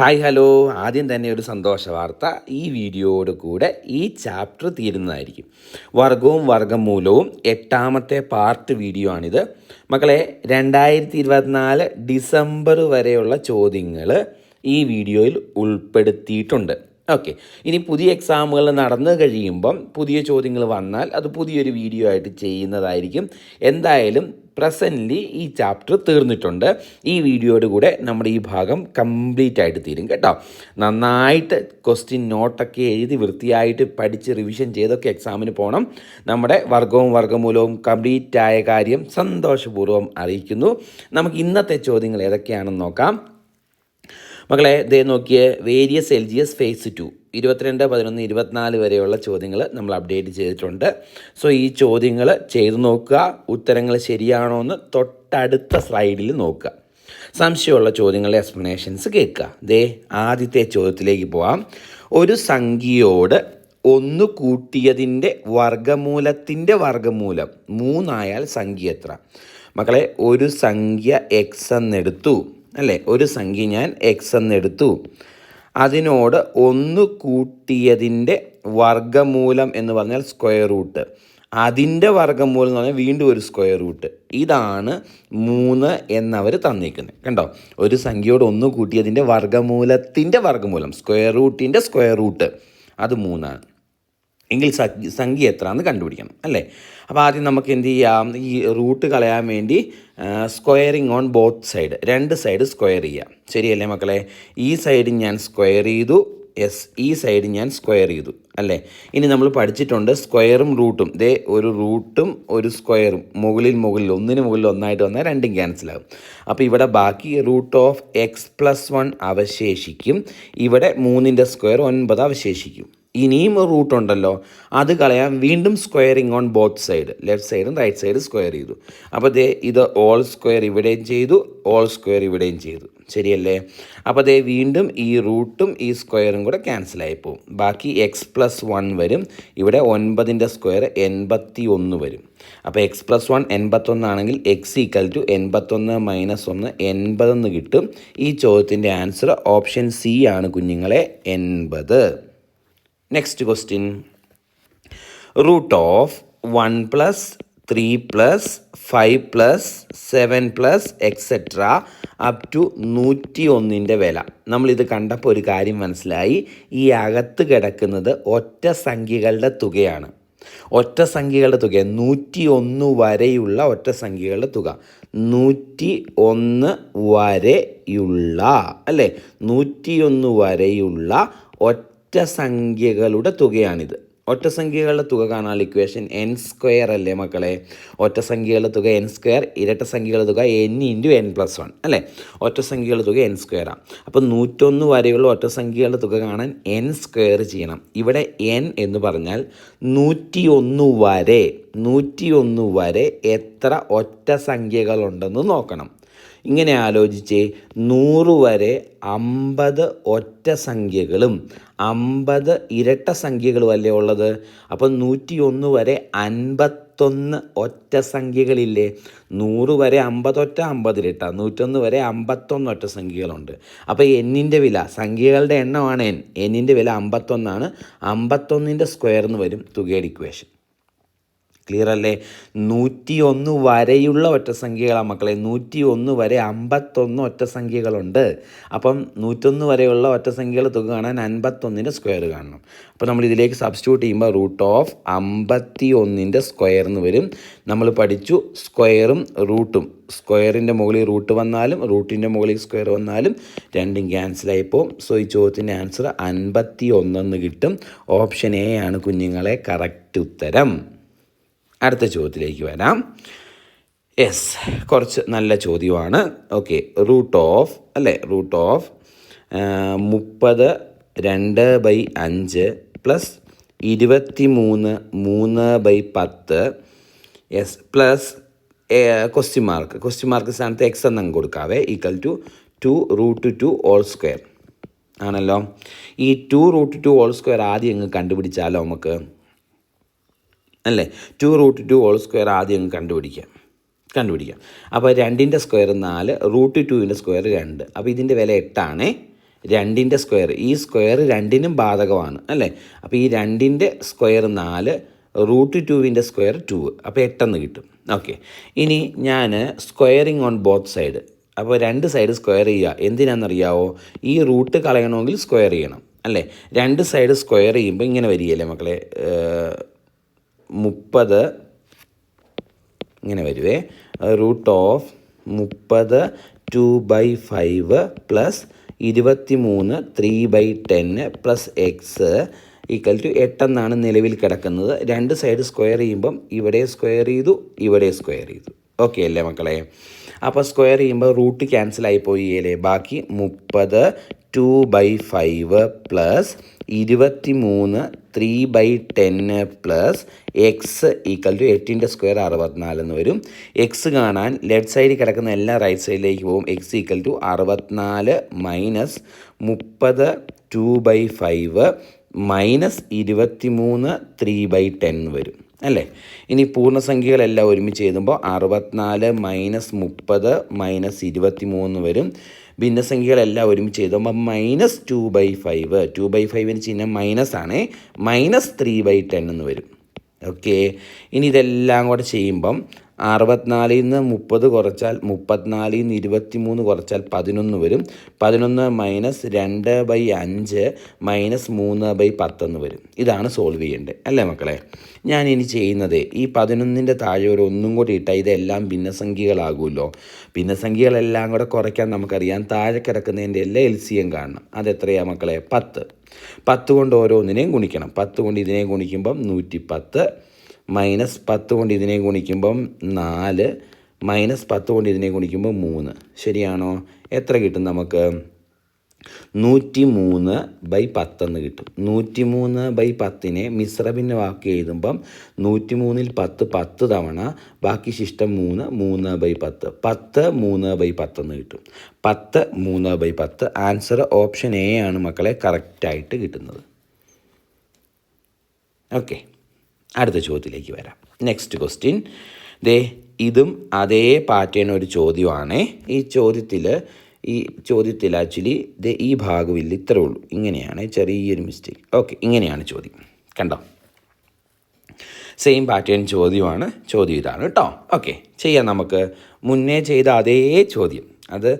Hi hello. ആദ്യം തന്നെ ഒരു സന്തോഷ വാർത്ത. ഈ വീഡിയോയോട് കൂടെ ഈ ചാപ്റ്റർ തീരുന്നതായിരിക്കും. വർഗവും വർഗമൂലവും എട്ടാമത്തെ പാർട്ട് വീഡിയോ ആണിത്. മക്കളെ രണ്ടായിരത്തി ഇരുപത്തിനാല് ഡിസംബർ വരെയുള്ള ചോദ്യങ്ങൾ ഈ വീഡിയോയിൽ ഉൾപ്പെടുത്തിയിട്ടുണ്ട്. ഓക്കെ. ഇനി പുതിയ എക്സാമുകൾ നടന്നു കഴിയുമ്പം പുതിയ ചോദ്യങ്ങൾ വന്നാൽ അത് പുതിയൊരു വീഡിയോ ആയിട്ട് ചെയ്യുന്നതായിരിക്കും. എന്തായാലും പ്രസന്റ്ലി ഈ ചാപ്റ്റർ തീർന്നിട്ടുണ്ട്. ഈ വീഡിയോയുടെ കൂടെ നമ്മൾ ഈ ഭാഗം കംപ്ലീറ്റ് ആയിട്ട് തീരും കേട്ടോ. നന്നായിട്ട് ക്വസ്റ്റ്യൻ നോട്ടൊക്കെ എഴുതി വൃത്തിയായിട്ട് പഠിച്ച് റിവിഷൻ ചെയ്തൊക്കെ എക്സാമിന് പോകണം നമ്മുടെ വർഗവും വർഗമൂലവും കംപ്ലീറ്റ് ആയ കാര്യം സന്തോഷപൂർവം അറിയിക്കുന്നു. നമുക്ക് ഇന്നത്തെ ചോദ്യങ്ങൾ ഏതൊക്കെയാണെന്ന് നോക്കാം. മക്കളെ ദേ നോക്കിയ various L G S phase two ഇരുപത്തിരണ്ട് പതിനൊന്ന് ഇരുപത്തിനാല് വരെയുള്ള ചോദ്യങ്ങൾ നമ്മൾ അപ്ഡേറ്റ് ചെയ്തിട്ടുണ്ട്. സോ ഈ ചോദ്യങ്ങൾ ചെയ്തു നോക്കുക. ഉത്തരങ്ങൾ ശരിയാണോ എന്ന് തൊട്ടടുത്ത സ്ലൈഡിൽ നോക്കുക. സംശയമുള്ള ചോദ്യങ്ങളുടെ എക്സ്പ്ലനേഷൻസ് കേൾക്കുക. ദേ ആദ്യത്തെ ചോദ്യത്തിലേക്ക് പോവാം. ഒരു സംഖ്യയോട് ഒന്ന് കൂട്ടിയതിന്റെ വർഗമൂലത്തിന്റെ വർഗമൂലം മൂന്നായാൽ സംഖ്യ എത്ര? മക്കളെ ഒരു സംഖ്യ എക്സ് എന്നെടുത്തു. അല്ലേ? ഒരു സംഖ്യ ഞാൻ എക്സ് എന്നെടുത്തു. അതിനോട് ഒന്ന് കൂട്ടിയതിന്റെ വർഗമൂലം എന്ന് പറഞ്ഞാൽ സ്ക്വയർ റൂട്ട് അതിന്റെ വർഗമൂലം എന്ന് പറഞ്ഞാൽ വീണ്ടും ഒരു സ്ക്വയർ റൂട്ട് ഇതാണ് മൂന്ന് എന്നവർ തന്നിരിക്കുന്നത്. കണ്ടോ? ഒരു സംഖ്യയോട് ഒന്ന് കൂട്ടിയതിന്റെ വർഗമൂലത്തിന്റെ വർഗമൂലം സ്ക്വയർ റൂട്ടിന്റെ സ്ക്വയർ റൂട്ട് അത് മൂന്നാണ്. എങ്കിൽ സംഖ്യ എന്ന് കണ്ടുപിടിക്കണം അല്ലേ? അപ്പോൾ ആദ്യം നമുക്ക് എന്ത് ചെയ്യാം? ഈ റൂട്ട് കളയാൻ വേണ്ടി സ്ക്വയറിങ് ഓൺ ബോത്ത് സൈഡ് രണ്ട് സൈഡ് സ്ക്വയർ ചെയ്യാം. ശരിയല്ലേ മക്കളെ? ഈ സൈഡ് ഞാൻ സ്ക്വയർ ചെയ്തു എസ് ഈ സൈഡ് ഞാൻ സ്ക്വയർ ചെയ്തു അല്ലേ? ഇനി നമ്മൾ പഠിച്ചിട്ടുണ്ട് സ്ക്വയറും റൂട്ടും. ദേ ഒരു റൂട്ടും ഒരു സ്ക്വയറും. മുകളിൽ മുകളിൽ ഒന്നിന് മുകളിൽ ഒന്നായിട്ട് വന്നാൽ രണ്ടും ക്യാൻസലാകും അപ്പോൾ ഇവിടെ ബാക്കി root of X plus one അവശേഷിക്കും. ഇവിടെ മൂന്നിന്റെ സ്ക്വയർ ഒൻപത് അവശേഷിക്കും. ഇനിയും ഒരു റൂട്ട് ഉണ്ടല്ലോ. അത് കളയാൻ വീണ്ടും squaring on both side left സൈഡും റൈറ്റ് സൈഡും സ്ക്വയർ ചെയ്തു. അപ്പോൾ ദേ ഇത് ഓൾ സ്ക്വയർ ഇവിടെയും ചെയ്തു ഓൾ സ്ക്വയർ ഇവിടെയും ചെയ്തു. ശരിയല്ലേ? അപ്പോൾ ദേ വീണ്ടും ഈ റൂട്ടും ഈ സ്ക്വയറും കൂടെ ക്യാൻസലായി പോകും ബാക്കി എക്സ് പ്ലസ് വൺ വരും. ഇവിടെ ഒൻപതിന്റെ സ്ക്വയർ എൺപത്തി ഒന്ന് വരും അപ്പോൾ എക്സ് പ്ലസ് വൺ എൺപത്തൊന്നാണെങ്കിൽ എക്സ് ഈക്വൽ ടു എൺപത്തൊന്ന് മൈനസ് ഒന്ന് എൺപതെന്ന് കിട്ടും. ഈ ചോദ്യത്തിന്റെ ആൻസർ ഓപ്ഷൻ സി ആണ് കുഞ്ഞുങ്ങളെ എൺപത്. Next question root of one plus three plus five plus seven plus etcetera up to നൂറ്റി ഒന്നിന്റെ വില. നമ്മളിത് കണ്ടപ്പോൾ ഒരു കാര്യം മനസ്സിലായി. ഈ അകത്ത് കിടക്കുന്നത് ഒറ്റ സംഖ്യകളുടെ തുകയാണ്. ഒറ്റ സംഖ്യകളുടെ തുക നൂറ്റി ഒന്ന് വരെയുള്ള ഒറ്റ സംഖ്യകളുടെ തുക. നൂറ്റി ഒന്ന് വരെയുള്ള അല്ലേ? നൂറ്റിയൊന്ന് വരെയുള്ള ഒറ്റ സംഖ്യകളുടെ തുകയാണിത്. ഒറ്റ സംഖ്യകളുടെ തുക കാണാൻ ഇക്വേഷൻ എൻ സ്ക്വയർ അല്ലേ മക്കളെ? ഒറ്റ സംഖ്യകളുടെ തുക എൻ സ്ക്വയർ ഇരട്ട സംഖ്യകളുടെ തുക n into n plus one അല്ലേ? ഒറ്റ സംഖ്യകളുടെ തുക എൻ സ്ക്വയറാണ് അപ്പോൾ നൂറ്റൊന്ന് വരെയുള്ള ഒറ്റ സംഖ്യകളുടെ തുക കാണാൻ എൻ സ്ക്വയർ ചെയ്യണം. ഇവിടെ എൻ എന്ന് പറഞ്ഞാൽ നൂറ്റി ഒന്ന് വരെ നൂറ്റി ഒന്ന് വരെ എത്ര ഒറ്റ സംഖ്യകളുണ്ടെന്ന് നോക്കണം. ഇങ്ങനെ ആലോചിച്ചേ നൂറ് വരെ അമ്പത് ഒറ്റ സംഖ്യകളും അമ്പത് ഇരട്ട സംഖ്യകളും അല്ലേ ഉള്ളത്? അപ്പോൾ നൂറ്റി ഒന്ന് വരെ അൻപത്തൊന്ന് ഒറ്റ സംഖ്യകളില്ലേ? നൂറ് വരെ അമ്പതൊറ്റ അമ്പത് ഇരട്ട നൂറ്റൊന്ന് വരെ അമ്പത്തൊന്ന് ഒറ്റ സംഖ്യകളുണ്ട്. അപ്പോൾ എന്നിന്റെ വില സംഖ്യകളുടെ എണ്ണമാണ് എൻ എന്നിന്റെ വില അമ്പത്തൊന്നാണ്. അമ്പത്തൊന്നിന്റെ സ്ക്വയർ എന്ന് വരും തുകയുടെ ഇക്വേഷൻ ക്ലിയർ അല്ലേ? നൂറ്റി ഒന്ന് വരെയുള്ള ഒറ്റ സംഖ്യകളാണ് മക്കളെ. നൂറ്റി ഒന്ന് വരെ അമ്പത്തൊന്ന് ഒറ്റ സംഖ്യകളുണ്ട്. അപ്പം നൂറ്റൊന്ന് വരെയുള്ള ഒറ്റ സംഖ്യകൾ തുക കാണാൻ അൻപത്തൊന്നിന്റെ സ്ക്വയർ കാണണം. അപ്പോൾ നമ്മൾ ഇതിലേക്ക് സബ്സ്റ്റിറ്റ്യൂട്ട് ചെയ്യുമ്പോൾ റൂട്ട് ഓഫ് അമ്പത്തി ഒന്നിന്റെ സ്ക്വയർ എന്ന് വരും. നമ്മൾ പഠിച്ചു സ്ക്വയറും റൂട്ടും സ്ക്വയറിന്റെ മുകളിൽ റൂട്ട് വന്നാലും റൂട്ടിന്റെ മുകളിൽ സ്ക്വയർ വന്നാലും രണ്ടും ക്യാൻസലായി പോകും സോ ഈ ചോദ്യത്തിന്റെ ആൻസർ അൻപത്തി ഒന്നെന്ന് കിട്ടും. ഓപ്ഷൻ എ ആണ് കുഞ്ഞുങ്ങളെ കറക്റ്റ് ഉത്തരം. അടുത്ത ചോദ്യത്തിലേക്ക് വരാം. യെസ് കുറച്ച് നല്ല ചോദ്യമാണ്. ഓക്കെ റൂട്ട് ഓഫ് അല്ലേ? റൂട്ട് ഓഫ് മുപ്പത് രണ്ട് ബൈ അഞ്ച് പ്ലസ് ഇരുപത്തി മൂന്ന് മൂന്ന് ബൈ പത്ത് yes plus question mark question mark സ്ഥാനത്ത് എക്സ് എന്നങ്ങ് കൊടുക്കാവേ. Equal to two root two whole square ആണല്ലോ? ഈ two root two whole square ആദ്യം അങ്ങ് കണ്ടുപിടിച്ചാലോ നമുക്ക്? അല്ലേ? Two root two whole square ആദ്യം കണ്ടുപിടിക്കാം. കണ്ടുപിടിക്കാം. അപ്പോൾ രണ്ടിന്റെ സ്ക്വയർ നാല് റൂട്ട് ടുവിന്റെ സ്ക്വയർ രണ്ട്. അപ്പോൾ ഇതിന്റെ വില എട്ടാണേ. രണ്ടിന്റെ സ്ക്വയർ ഈ സ്ക്വയർ രണ്ടിനും ബാധകമാണ് അല്ലേ? അപ്പോൾ ഈ രണ്ടിന്റെ സ്ക്വയർ നാല് റൂട്ട് ടുവിന്റെ സ്ക്വയർ ടു അപ്പോൾ എട്ടെന്ന് കിട്ടും. ഓക്കെ ഇനി ഞാൻ സ്ക്വയറിങ് ഓൺ ബോത്ത് സൈഡ് അപ്പോൾ രണ്ട് സൈഡ് സ്ക്വയർ ചെയ്യുക എന്തിനാണെന്നറിയാവോ ഈ റൂട്ട് കളയണമെങ്കിൽ സ്ക്വയർ ചെയ്യണം അല്ലേ? രണ്ട് സൈഡ് സ്ക്വയർ ചെയ്യുമ്പോൾ ഇങ്ങനെ വരികയല്ലേ മക്കളെ? മുപ്പത്. ഇങ്ങനെ വരുവേ. റൂട്ട് ഓഫ് മുപ്പത് ടു ബൈ ഫൈവ് പ്ലസ് ഇരുപത്തി മൂന്ന് ത്രീ ബൈ ടെന്ന് പ്ലസ് എക്സ് ഈക്വൽ ടു എട്ടെന്നാണ് നിലവിൽ കിടക്കുന്നത്. രണ്ട് സൈഡ് സ്ക്വയർ ചെയ്യുമ്പം ഇവിടെ സ്ക്വയർ ചെയ്തു ഇവിടെ സ്ക്വയർ ചെയ്തു. ഓക്കെ അല്ലേ മക്കളെ? അപ്പോൾ സ്ക്വയർ ചെയ്യുമ്പോൾ റൂട്ട് ക്യാൻസൽ ആയിപ്പോയി അല്ലേ? ബാക്കി മുപ്പത് ടു ബൈ ഫൈവ് പ്ലസ് ഇരുപത്തി മൂന്ന് ത്രീ ബൈ ടെന്ന് പ്ലസ് എക്സ് ഈക്വൽ ടു എട്ടിന്റെ സ്ക്വയർ അറുപത്തിനാലെന്ന് വരും. എക്സ് കാണാൻ ലെഫ്റ്റ് സൈഡിൽ കിടക്കുന്ന എല്ലാ റൈറ്റ് സൈഡിലേക്ക് പോകും. എക്സ് ഈക്വൽ ടു അറുപത്തിനാല് മൈനസ് മുപ്പത് ടു ബൈ ഫൈവ് മൈനസ് ഇരുപത്തി മൂന്ന് ത്രീ ബൈ ടെൻ വരും. അല്ലേ? ഇനി പൂർണസംഖ്യകളെല്ലാം ഒരുമിച്ച് എഴുതുമ്പോൾ അറുപത്തിനാല് മൈനസ് മുപ്പത് മൈനസ് ഇരുപത്തി മൂന്ന് വരും. ഭിന്നസംഖ്യകളെല്ലാം ഒരുമിച്ച് എഴുതുമ്പോൾ minus two by five two by ഫൈവിന് ചിഹ്നം മൈനസ് ആണ്. മൈനസ് ത്രീ ബൈ ടെൻ എന്ന് വരും. ഓക്കെ ഇനി ഇതെല്ലാം കൂടെ ചെയ്യുമ്പം അറുപത്തിനാലിൽ നിന്ന് മുപ്പത് കുറച്ചാൽ മുപ്പത്തിനാലിൽ നിന്ന് ഇരുപത്തി മൂന്ന് കുറച്ചാൽ പതിനൊന്ന് വരും. പതിനൊന്ന് മൈനസ് രണ്ട് ബൈ അഞ്ച് മൈനസ് മൂന്ന് ബൈ പത്തെന്ന് വരും. ഇതാണ് സോൾവ് ചെയ്യേണ്ടത്. അല്ലേ മക്കളെ? ഞാൻ ഇനി ചെയ്യുന്നത് ഈ പതിനൊന്നിന്റെ താഴെ ഒരു ഒന്നും കൂടി ഇട്ടാൽ ഇതെല്ലാം ഭിന്നസംഖ്യകളാകുമല്ലോ ഭിന്നസംഖ്യകളെല്ലാം കൂടെ കുറയ്ക്കാൻ നമുക്കറിയാം താഴെ കിടക്കുന്നതിന്റെ എല്ലാ എൽ സി എം കാണണം. അതെത്രയാണ് മക്കളെ? പത്ത്. പത്ത് കൊണ്ട് ഓരോന്നിനെയും ഗുണിക്കണം. പത്ത് കൊണ്ട് ഇതിനെയും ഗുണിക്കുമ്പം നൂറ്റി പത്ത് മൈനസ് പത്ത് കൊണ്ട് ഇതിനെ ഗുണിക്കുമ്പം നാല് മൈനസ് പത്ത് കൊണ്ട് ഇതിനെ ഗുണിക്കുമ്പോൾ മൂന്ന്. ശരിയാണോ? എത്ര കിട്ടും നമുക്ക്? നൂറ്റി മൂന്ന് ബൈ പത്തെന്ന് കിട്ടും. നൂറ്റി മൂന്ന് ബൈ പത്തിനെ മിശ്രഭിന്നമാക്കി എഴുതുമ്പം നൂറ്റി മൂന്നിൽ പത്ത് പത്ത് തവണ ബാക്കി ശിഷ്ടം മൂന്ന് മൂന്ന് ബൈ പത്ത്. പത്ത് മൂന്ന് ബൈ പത്തെന്ന് കിട്ടും. പത്ത് മൂന്ന് ബൈ പത്ത്. ആൻസർ ഓപ്ഷൻ എ ആണ് മക്കളെ കറക്റ്റായിട്ട് കിട്ടുന്നത്. ഓക്കെ. അടുത്ത ചോദ്യത്തിലേക്ക് വരാം. നെക്സ്റ്റ് ക്വസ്റ്റ്യൻ ദേ ഇതും അതേ പാറ്റേൺ ഒരു ചോദ്യമാണ്. ഈ ചോദ്യത്തിൽ ഈ ചോദ്യത്തിൽ ആക്ച്വലി ദേ ഈ ഭാഗമില്ല ഇത്രേ ഉള്ളൂ. ഇങ്ങനെയാണ് ചെറിയൊരു മിസ്റ്റേക്ക് ഓക്കെ ഇങ്ങനെയാണ് ചോദ്യം. കണ്ടോ? സെയിം പാറ്റേൺ ചോദ്യമാണ്. ചോദ്യം ഇതാണ് കേട്ടോ ഓക്കെ ചെയ്യാം നമുക്ക്. മുന്നേ ചെയ്ത അതേ ചോദ്യം. അത്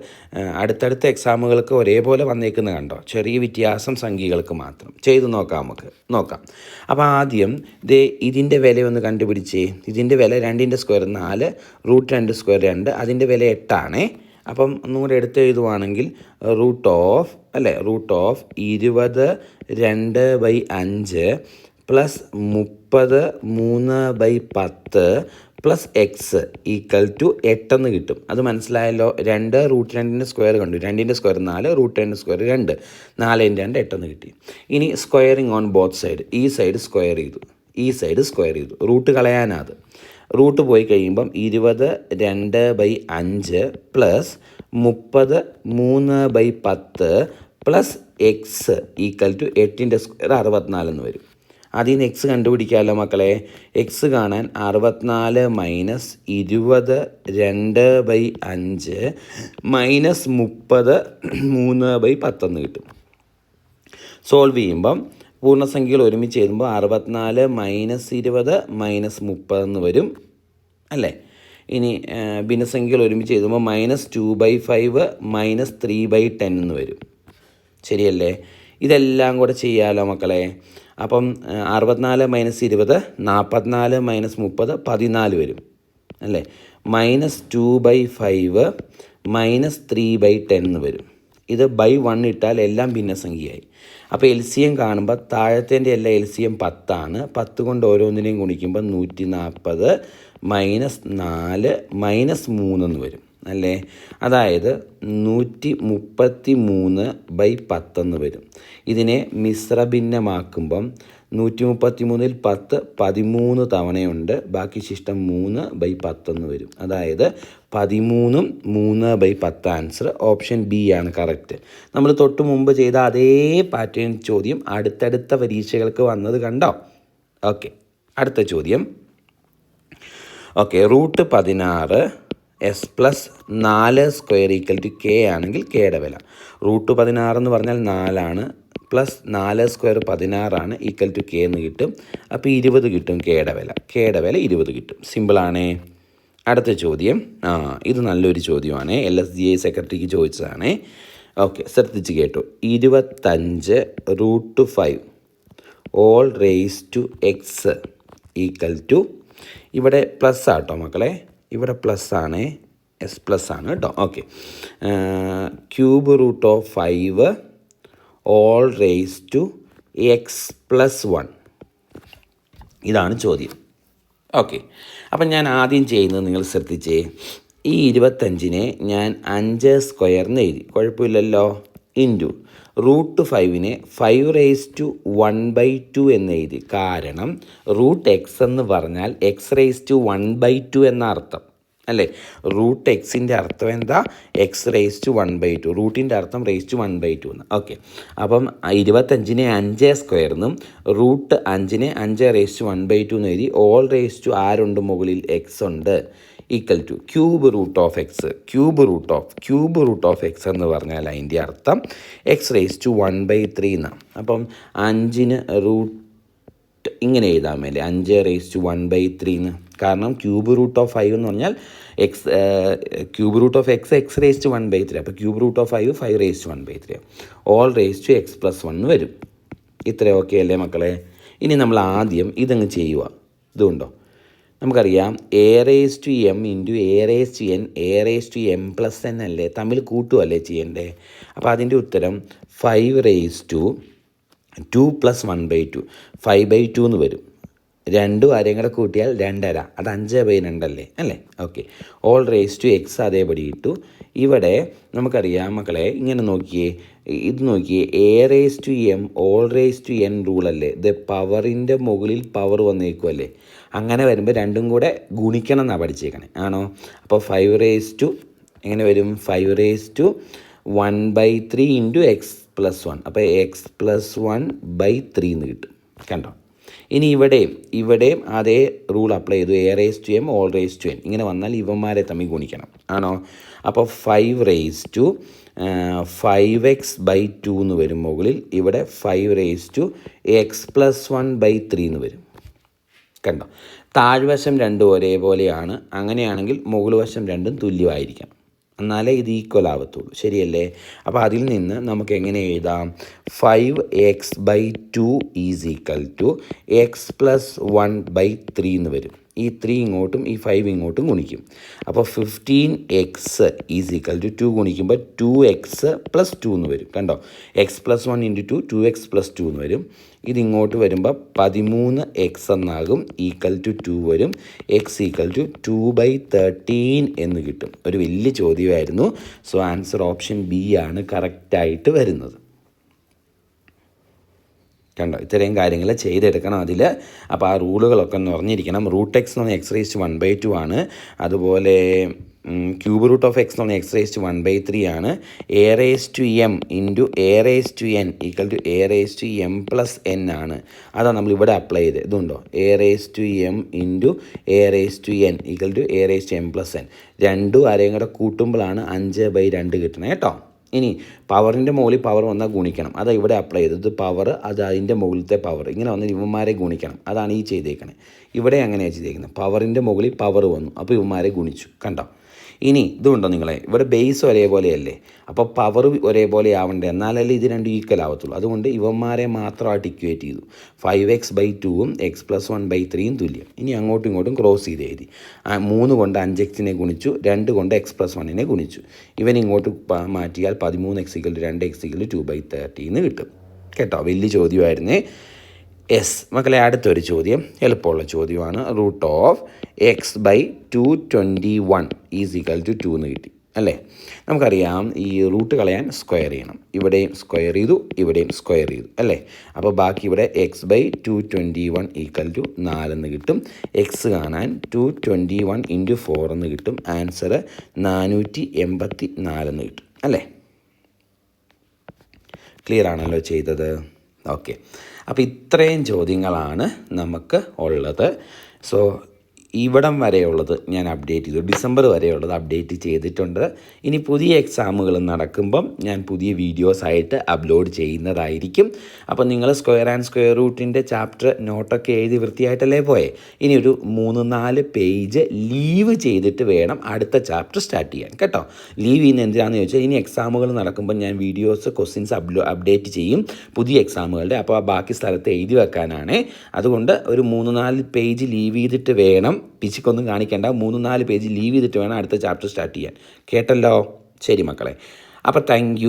അടുത്തടുത്ത എക്സാമുകൾക്ക് ഒരേപോലെ വന്നേക്കുന്ന കണ്ടോ? ചെറിയ വ്യത്യാസം സംഖ്യകൾക്ക് മാത്രം. ചെയ്തു നോക്കാം നമുക്ക്. നോക്കാം. അപ്പോൾ ആദ്യം ദേ ഇതിന്റെ വില ഒന്ന് കണ്ടുപിടിച്ചേ. ഇതിന്റെ വില രണ്ടിന്റെ സ്ക്വയർ നാല് റൂട്ട് രണ്ട് സ്ക്വയർ രണ്ട് അതിന്റെ വില എട്ടാണേ. അപ്പം ഒന്നുകൂടെ എടുത്ത് എഴുതുവാണെങ്കിൽ റൂട്ട് ഓഫ് അല്ലേ? റൂട്ട് ഓഫ് ഇരുപത് രണ്ട് ബൈ അഞ്ച് പ്ലസ് മുപ്പത് മൂന്ന് ബൈ പത്ത് പ്ലസ് എക്സ് ഈക്വൽ ടു എട്ടെന്ന് കിട്ടും. അത് മനസ്സിലായല്ലോ? രണ്ട് റൂട്ട് രണ്ടിന്റെ സ്ക്വയർ കണ്ടു. രണ്ടിന്റെ സ്ക്വയർ നാല് റൂട്ട് രണ്ട് സ്ക്വയർ രണ്ട്. നാലിന്റെ രണ്ട് എട്ടെന്ന് കിട്ടി. ഇനി സ്ക്വയറിങ് ഓൺ ബോത്ത് സൈഡ് ഈ സൈഡ് സ്ക്വയർ ചെയ്തു. ഈ സൈഡ് സ്ക്വയർ ചെയ്തു. റൂട്ട് കളയാനാത്. റൂട്ട് പോയി കഴിയുമ്പം ഇരുപത് രണ്ട് ബൈ അഞ്ച് പ്ലസ് മുപ്പത് മൂന്ന് ബൈ പത്ത് പ്ലസ് എക്സ് ഈക്വൽ ടു എട്ടിന്റെ സ്ക്വയർ അറുപത്തിനാലെന്ന് വരും. അതിൽ നിന്ന് എക്സ് കണ്ടുപിടിക്കാമല്ലോ മക്കളെ. എക്സ് കാണാൻ അറുപത്തിനാല് മൈനസ് ഇരുപത് രണ്ട് ബൈ അഞ്ച് മൈനസ് മുപ്പത് മൂന്ന് ബൈ പത്തെന്ന് കിട്ടും. സോൾവ് ചെയ്യുമ്പം പൂർണസംഖ്യകൾ ഒരുമിച്ച് എഴുതുമ്പോൾ അറുപത്തിനാല് മൈനസ് ഇരുപത് മൈനസ് മുപ്പതെന്ന് വരും. അല്ലേ? ഇനി ഭിന്നസംഖ്യകൾ ഒരുമിച്ച് എഴുതുമ്പോൾ minus two by five minus three by ten എന്ന് വരും. ശരിയല്ലേ? ഇതെല്ലാം കൂടെ ചെയ്യാമല്ലോ മക്കളെ. അപ്പം അറുപത്തിനാല് മൈനസ് ഇരുപത് നാൽപ്പത്തിനാല് മൈനസ് മുപ്പത് പതിനാല് വരും. അല്ലേ? Minus two by five minus three by ten എന്ന് വരും. ഇത് ബൈ വൺ ഇട്ടാൽ എല്ലാം ഭിന്നസംഖ്യയായി. അപ്പോൾ എൽ സി എം കാണുമ്പോൾ താഴത്തേന്റെ എല്ലാം എൽ സി എം പത്താണ്. പത്ത് കൊണ്ട് ഓരോന്നിനെയും ഗുണിക്കുമ്പോൾ നൂറ്റി നാൽപ്പത് മൈനസ് നാല് മൈനസ് മൂന്നെന്ന് വരും. അല്ലേ? അതായത് നൂറ്റി മുപ്പത്തി മൂന്ന് ബൈ പത്തെന്ന് വരും. ഇതിനെ മിശ്രഭിന്നമാക്കുമ്പം നൂറ്റി മുപ്പത്തി മൂന്നിൽ പത്ത് പതിമൂന്ന് തവണയുണ്ട്. ബാക്കി ശിഷ്ടം മൂന്ന് ബൈ പത്തെന്ന് വരും. അതായത് പതിമൂന്നും മൂന്ന് ബൈ പത്ത് ആൻസർ. ഓപ്ഷൻ ബി ആണ് കറക്റ്റ്. നമ്മൾ തൊട്ട് മുമ്പ് ചെയ്ത അതേ പാറ്റേൺ ചോദ്യം അടുത്തടുത്ത പരീക്ഷകൾക്ക് വന്നത് കണ്ടോ? ഓക്കെ. അടുത്ത ചോദ്യം. ഓക്കെ റൂട്ട് പതിനാറ് എസ് പ്ലസ് നാല് സ്ക്വയർ ഈക്വൽ ടു കെ ആണെങ്കിൽ കെയുടെ വില. റൂട്ട് പതിനാറ് എന്ന് പറഞ്ഞാൽ നാലാണ്. പ്ലസ് നാല് സ്ക്വയർ പതിനാറാണ് ഈക്വൽ ടു കെ എന്ന് കിട്ടും. അപ്പോൾ ഇരുപത് കിട്ടും കെയുടെ വില. കെയുടെ വില ഇരുപത് കിട്ടും. സിമ്പിളാണേ അടുത്ത ചോദ്യം. ആ ഇത് നല്ലൊരു ചോദ്യമാണ്. എൽ എസ് ജി ഐ സെക്രട്ടറിക്ക് ചോദിച്ചതാണ്. ഓക്കെ ശ്രദ്ധിച്ച് കേട്ടു. ഇരുപത്തഞ്ച് root five whole raise to x equal to ഇവിടെ പ്ലസ് ആട്ടോ മക്കളെ. ഇവിടെ പ്ലസ് ആണ് എസ് പ്ലസ് ആണ് കേട്ടോ. Okay cube root of five whole raise to x plus one ഇതാണ് ചോദ്യം. ഓക്കെ അപ്പം ഞാൻ ആദ്യം ചെയ്യുന്നത് നിങ്ങൾ ശ്രദ്ധിച്ചേ. ഈ ഇരുപത്തഞ്ചിനെ ഞാൻ അഞ്ച് സ്ക്വയർന്ന് എഴുതി. കുഴപ്പമില്ലല്ലോ. Into root ഫൈവിനെ five raise to one by two എന്ന് എഴുതി. കാരണം റൂട്ട് എക്സ് എന്ന് പറഞ്ഞാൽ x raise to one by two എന്ന അർത്ഥം. അല്ലേ? റൂട്ട് എക്സിന്റെ അർത്ഥം എന്താ? X raise to one by two റൂട്ടിന്റെ അർത്ഥം raise to one by two എന്ന്. ഓക്കെ അപ്പം ഇരുപത്തഞ്ചിനെ അഞ്ച് സ്ക്വയർന്നും റൂട്ട് അഞ്ചിനെ അഞ്ച് raise to one by two എന്ന് എഴുതി. ഓൾ റേസ് ടു ആരുണ്ട്? മുകളിൽ എക്സ് ഉണ്ട്. Equal to cube root of x cube root of cube root of x എന്ന് പറഞ്ഞാൽ അതിന്റെ അർത്ഥം x raise to one by three എന്നാണ്. അപ്പം അഞ്ചിന് റൂട്ട് ഇങ്ങനെ എഴുതാൻ മേലെ അഞ്ച് raise to one by three എന്ന് കാരണം ക്യൂബ് റൂട്ട് ഓഫ് ഫൈവ് എന്ന് പറഞ്ഞാൽ x cube root of x x raise to one by three അപ്പോൾ cube root of five five raise to one by three whole raise to x plus one വരും. ഇത്ര okay അല്ലേ മക്കളെ? ഇനി നമ്മൾ ആദ്യം ഇതങ്ങ് ചെയ്യുക. ഇതുകൊണ്ടോ നമുക്കറിയാം a raise to m into a raise to n a raise to m plus n അല്ലേ? തമ്മിൽ കൂട്ടുമല്ലേ ചെയ്യണ്ടേ? അപ്പോൾ അതിന്റെ ഉത്തരം five raise to two plus one by two five by two എന്ന് വരും. രണ്ട് ആരെയും കൂടെ കൂട്ടിയാൽ രണ്ടര. അത് അഞ്ച് ബൈ രണ്ടല്ലേ അല്ലേ? Okay whole raise to x അതേപടി ഇട്ടു. ഇവിടെ നമുക്കറിയാം മക്കളെ ഇങ്ങനെ നോക്കിയേ. ഇത് നോക്കിയേ. A raise to m whole raise to n റൂളല്ലേ ഇത് പവറിന്റെ മുകളിൽ പവർ വന്നേക്കുമല്ലേ അങ്ങനെ വരുമ്പോൾ രണ്ടും കൂടെ ഗുണിക്കണം എന്നാണ് പഠിച്ചേക്കണേ. ആണോ? അപ്പോൾ ഫൈവ് റേസ് ടു എങ്ങനെ വരും? Five raise to one by three into x plus one അപ്പോൾ x plus one by three എന്ന് കിട്ടും. കണ്ടോ? ഇനി ഇവിടെയും ഇവിടെയും അതേ റൂൾ അപ്ലൈ ചെയ്തു. A raise to m whole raise to n ഇങ്ങനെ വന്നാൽ ഇവന്മാരെ തമ്മിൽ ഗുണിക്കണം. ആണോ? അപ്പോൾ five raise to five x by two എന്ന് വരും മുകളിൽ. ഇവിടെ five raise to x plus one by three എന്ന് വരും. കണ്ടോ? താഴ്വശം രണ്ടും ഒരേപോലെയാണ്. അങ്ങനെയാണെങ്കിൽ മുകൾ വശം രണ്ടും തുല്യമായിരിക്കണം എന്നാലേ ഇത് ഈക്വൽ ആവത്തുള്ളൂ. ശരിയല്ലേ? അപ്പോൾ അതിൽ നിന്ന് നമുക്ക് എങ്ങനെ എഴുതാം? Five x by two is equal to x plus one by three എന്ന് വരും. ഈ ത്രീ ഇങ്ങോട്ടും ഈ ഫൈവ് ഇങ്ങോട്ടും ഗുണിക്കും. അപ്പോൾ fifteen x is equal to two ഗുണിക്കുമ്പോൾ ടു എക്സ് പ്ലസ് ടു എന്ന് വരും. കണ്ടോ? X plus one into two two x plus two എന്ന് വരും. ഇതിങ്ങോട്ട് വരുമ്പോൾ പതിമൂന്ന് എക്സ് എന്നാകും ഈക്വൽ ടു ടു വരും. X equal to two by thirteen എന്ന് കിട്ടും. ഒരു വലിയ ചോദ്യമായിരുന്നു. സോ ആൻസർ ഓപ്ഷൻ ബി ആണ് കറക്റ്റായിട്ട് വരുന്നത്. കണ്ടോ? ഇത്രയും കാര്യങ്ങൾ ചെയ്തെടുക്കണം അതിൽ. അപ്പോൾ ആ റൂളുകളൊക്കെ ഒന്ന് അറിഞ്ഞിരിക്കണം റൂട്ട് എക്സ് എന്ന് പറഞ്ഞാൽ x raised one by to ആണ്. അതുപോലെ ക്യൂബ് റൂട്ട് ഓഫ് എക്സ് എന്ന് പറഞ്ഞാൽ x raised one by three ആണ്. A raise to m into a raise to n equal to a raise to m plus n ആണ്. അതാണ് നമ്മൾ ഇവിടെ apply ചെയ്ത് ഇതുണ്ടോ? A raise to m into a raise to n equal to a raise to m plus n രണ്ടും ആരെയും കൂടെ കൂട്ടുമ്പോഴാണ് അഞ്ച് ബൈ രണ്ട് കിട്ടണേ കേട്ടോ? ഇനി പവറിന്റെ മുകളിൽ പവർ വന്നാൽ ഗുണിക്കണം. അതാ ഇവിടെ അപ്ലൈ ചെയ്തത്. പവർ അത് അതിന്റെ മുകളിലത്തെ പവർ ഇങ്ങനെ വന്ന് ഇവന്മാരെ ഗുണിക്കണം. അതാണ് ഈ ചെയ്തേക്കണേ. ഇവിടെ അങ്ങനെയാണ് ചെയ്തേക്കുന്നത്. പവറിന്റെ മുകളിൽ പവർ വന്നു. അപ്പോൾ ഇവന്മാരെ ഗുണിച്ചു. കണ്ടോ? ഇനി ഇതുണ്ടോ നിങ്ങളെ? ഇവിടെ ബേസ് ഒരേപോലെയല്ലേ? അപ്പോൾ പവർ ഒരേപോലെ ആവണ്ടേ എന്നാലല്ലേ ഇത് രണ്ടും ഈക്വൽ ആവത്തുള്ളൂ. അതുകൊണ്ട് ഇവന്മാരെ മാത്രമായിട്ട് ഇക്വേറ്റ് ചെയ്തു. ഫൈവ് എക്സ് ബൈ ടൂവും എക്സ് പ്ലസ് വൺ ബൈ ത്രീയും തുല്യം. ഇനി അങ്ങോട്ടും ഇങ്ങോട്ടും ക്രോസ് ചെയ്ത് എഴുതി. മൂന്ന് കൊണ്ട് അഞ്ച് എക്സിനെ ഗുണിച്ചു. രണ്ട് കൊണ്ട് എക്സ് പ്ലസ് വണ്ണിനെ ഗുണിച്ചു. ഇവൻ ഇങ്ങോട്ട് മാറ്റിയാൽ പതിമൂന്ന് എക്സിക്കൽ രണ്ട് എക്സിക്കൽ ടു ബൈ തേർട്ടീന്ന് കിട്ടും. കേട്ടോ? വലിയ ചോദ്യമായിരുന്നേ. എസ് മക്കളെ അടുത്തൊരു ചോദ്യം എളുപ്പമുള്ള ചോദ്യമാണ്. Root of x by two twenty one is equal to two എന്ന് കിട്ടി അല്ലേ? നമുക്കറിയാം ഈ റൂട്ട് കളയാൻ സ്ക്വയർ ചെയ്യണം. ഇവിടെയും സ്ക്വയർ ചെയ്തു ഇവിടെയും സ്ക്വയർ ചെയ്തു അല്ലേ? അപ്പോൾ ബാക്കി ഇവിടെ x by two twenty one equal to നാലെന്ന് കിട്ടും. എക്സ് കാണാൻ two twenty one into four എന്ന് കിട്ടും. ആൻസർ നാനൂറ്റി എൺപത്തി നാലെന്ന് കിട്ടും അല്ലേ? ക്ലിയർ ആണല്ലോ ചെയ്തത്? ഓക്കെ അപ്പോൾ ഇത്രയും ചോദ്യങ്ങളാണ് നമുക്ക് ഉള്ളത്. സോ ഇവിടം വരെയുള്ളത് ഞാൻ അപ്ഡേറ്റ് ചെയ്തു. ഡിസംബർ വരെയുള്ളത് അപ്ഡേറ്റ് ചെയ്തിട്ടുണ്ട്. ഇനി പുതിയ എക്സാമുകൾ നടക്കുമ്പം ഞാൻ പുതിയ വീഡിയോസ് ആയിട്ട് അപ്ലോഡ് ചെയ്യുന്നതായിരിക്കും. അപ്പോൾ നിങ്ങൾ സ്ക്വയർ ആൻഡ് സ്ക്വയർ റൂട്ടിന്റെ ചാപ്റ്റർ നോട്ടൊക്കെ എഴുതി വൃത്തിയായിട്ടല്ലേ പോയേ? ഇനി ഒരു മൂന്ന് നാല് പേജ് ലീവ് ചെയ്തിട്ട് വേണം അടുത്ത ചാപ്റ്റർ സ്റ്റാർട്ട് ചെയ്യാൻ. കേട്ടോ? ലീവ് ചെയ്യുന്ന എന്തിനാണെന്ന് ചോദിച്ചാൽ ഇനി എക്സാമുകൾ നടക്കുമ്പോൾ ഞാൻ വീഡിയോസ് ക്വസ്റ്റ്യൻസ് അപ്ലോ അപ്ഡേറ്റ് ചെയ്യും പുതിയ എക്സാമുകളുടെ അപ്പോൾ ബാക്കി സ്ഥലത്ത് എഴുതി വെക്കാനാണ്. അതുകൊണ്ട് ഒരു മൂന്ന് നാല് പേജ് ലീവ് ചെയ്തിട്ട് വേണം പിച്ചിക്കൊന്നും കാണിക്കേണ്ട. മൂന്ന് നാല് പേജ് ലീവ് ചെയ്തിട്ട് വേണം അടുത്ത ചാപ്റ്റർ സ്റ്റാർട്ട് ചെയ്യാൻ. കേട്ടല്ലോ? ശരി മക്കളെ. അപ്പോൾ താങ്ക്